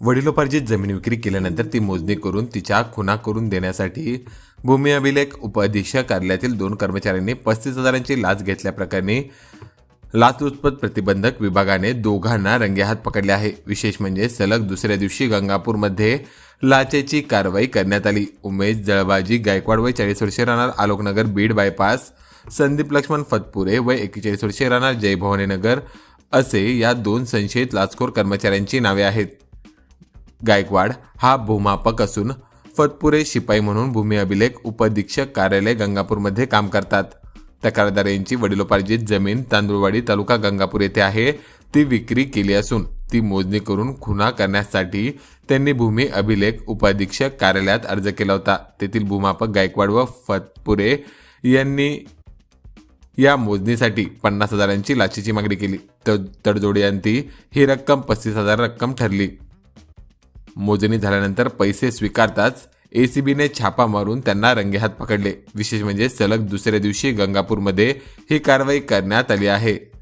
वडिलोपार्जित जमीन विक्री केल्यानंतर ती मोजणी करून तिच्या खुना करून देण्यासाठी भूमी अभिलेख उपअधीक्षक कार्यालयातील दोन कर्मचाऱ्यांनी पस्तीस हजारांची लाच घेतल्याप्रकरणी लाचलुचपत प्रतिबंधक विभागाने दोघांना रंगेहात पकडले आहे. विशेष म्हणजे सलग दुसऱ्या दिवशी गंगापूरमध्ये लाचेची कारवाई करण्यात आली. उमेश जळबाजी गायकवाड वय चाळीस वर्षे राहणार आलोकनगर बीड बायपास संदीप लक्ष्मण फतपुरे वय एक्केचाळीस वर्षे राहणार जय भवानीनगर असे या दोन संशयित लाचखोर कर्मचाऱ्यांची नावे आहेत. गायकवाड हा भूमापक असून फतपुरे शिपाई म्हणून भूमी अभिलेख उपाधीक्षक कार्यालय गंगापूरमध्ये काम करतात. तक्रारदार यांची वडिलोपार्जित जमीन तांदूळवाडी तालुका गंगापूर येथे आहे. ती विक्री केली असून ती मोजणी करून खुना करण्यासाठी त्यांनी भूमी अभिलेख उपाधीक्षक कार्यालयात अर्ज केला होता. तेथील भूमापक गायकवाड व फतपुरे यांनी या मोजणीसाठी पन्नास हजारांची लाचेची मागणी केली. तर तडजोडी ही रक्कम पस्तीस हजार रक्कम ठरली. मोजणी झाल्यानंतर पैसे स्वीकारताच एसीबीने छापा मारून त्यांना रंगेहात पकडले. विशेष म्हणजे सलग दुसऱ्या दिवशी गंगापूरमध्ये ही कारवाई करण्यात आली आहे.